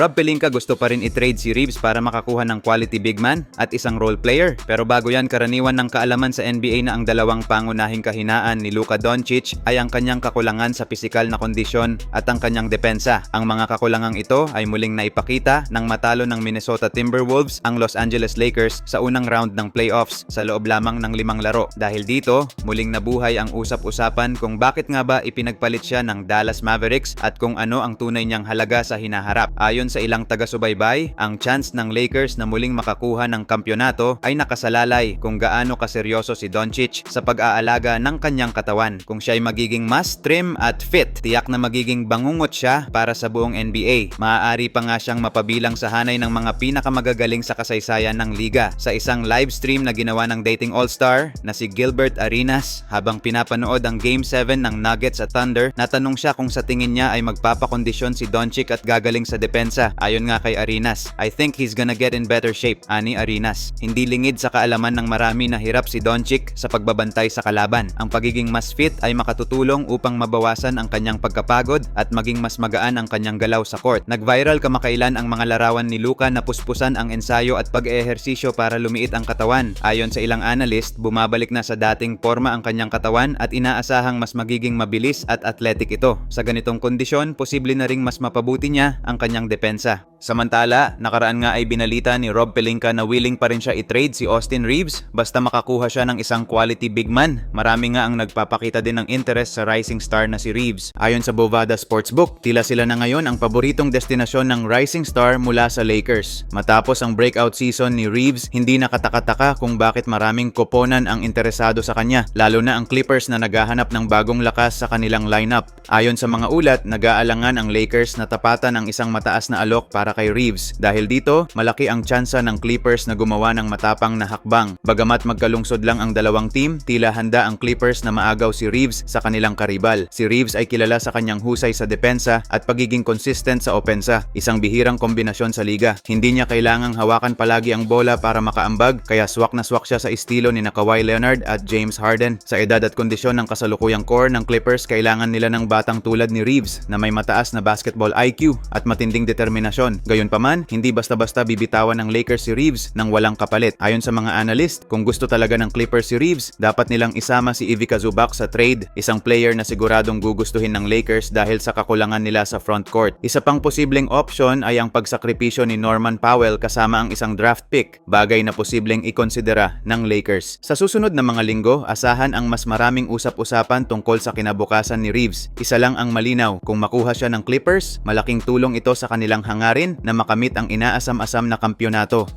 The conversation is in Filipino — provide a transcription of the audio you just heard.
Rob Pelinka gusto pa rin i-trade si Reeves para makakuha ng quality big man at isang role player. Pero bago yan, karaniwan ng kaalaman sa NBA na ang dalawang pangunahing kahinaan ni Luka Doncic ay ang kanyang kakulangan sa pisikal na kondisyon at ang kanyang depensa. Ang mga kakulangang ito ay muling naipakita nang matalo ng Minnesota Timberwolves ang Los Angeles Lakers sa unang round ng playoffs sa loob lamang ng limang laro. Dahil dito, muling nabuhay ang usap-usapan kung bakit nga ba ipinagpalit siya ng Dallas Mavericks at kung ano ang tunay niyang halaga sa hinaharap. Ayon sa ilang taga-subaybay, ang chance ng Lakers na muling makakuha ng kampyonato ay nakasalalay kung gaano kaseryoso si Doncic sa pag-aalaga ng kanyang katawan. Kung siya ay magiging mas trim at fit, tiyak na magiging bangungot siya para sa buong NBA. Maaari pa nga siyang mapabilang sa hanay ng mga pinakamagagaling sa kasaysayan ng liga. Sa isang live stream na ginawa ng dating all-star na si Gilbert Arenas habang pinapanood ang Game 7 ng Nuggets at Thunder, natanong siya kung sa tingin niya ay magpapakondisyon si Doncic at gagaling sa depensa. Ayon nga kay Arenas, I think he's gonna get in better shape, ani Arenas. Hindi lingid sa kaalaman ng marami na hirap si Doncic sa pagbabantay sa kalaban. Ang pagiging mas fit ay makatutulong upang mabawasan ang kanyang pagkapagod at maging mas magaan ang kanyang galaw sa court. Nag-viral kamakailan ang mga larawan ni Luka na puspusan ang ensayo at pag-ehersisyo para lumiit ang katawan. Ayon sa ilang analyst, bumabalik na sa dating forma ang kanyang katawan at inaasahang mas magiging mabilis at athletic ito. Sa ganitong kondisyon, posible na ring mas mapabuti niya ang kanyang depensa. Samantala, nakaraan nga ay binalita ni Rob Pelinka na willing pa rin siya i-trade si Austin Reeves basta makakuha siya ng isang quality big man. Marami nga ang nagpapakita din ng interest sa rising star na si Reeves. Ayon sa Bovada Sportsbook, tila sila na ngayon ang paboritong destinasyon ng rising star mula sa Lakers. Matapos ang breakout season ni Reeves, hindi nakatakataka kung bakit maraming koponan ang interesado sa kanya, lalo na ang Clippers na naghahanap ng bagong lakas sa kanilang lineup. Ayon sa mga ulat, nag-aalangan ang Lakers na tapatan ang isang mataas na alok para kay Reeves. Dahil dito, malaki ang tsansa ng Clippers na gumawa ng matapang na hakbang. Bagamat magkalungsod lang ang dalawang team, tila handa ang Clippers na maagaw si Reeves sa kanilang karibal. Si Reeves ay kilala sa kanyang husay sa depensa at pagiging consistent sa opensa, isang bihirang kombinasyon sa liga. Hindi niya kailangang hawakan palagi ang bola para makaambag, kaya swak na swak siya sa estilo ni na Kawhi Leonard at James Harden. Sa edad at kondisyon ng kasalukuyang core ng Clippers, kailangan nila ng batang tulad ni Reeves na may mataas na basketball IQ at matinding determinasyon. Gayunpaman, hindi basta-basta bibitawan ng Lakers si Reeves nang walang kapalit. Ayon sa mga analyst, kung gusto talaga ng Clippers si Reeves, dapat nilang isama si Ivica Zubac sa trade, isang player na siguradong gugustuhin ng Lakers dahil sa kakulangan nila sa front court. Isa pang posibleng option ay ang pagsakripisyo ni Norman Powell kasama ang isang draft pick, bagay na posibleng ikonsidera ng Lakers. Sa susunod na mga linggo, asahan ang mas maraming usap-usapan tungkol sa kinabukasan ni Reeves. Isa lang ang malinaw, kung makuha siya ng Clippers, malaking tulong ito sa kanilang hangarin na makamit ang inaasam-asam na kampyonato.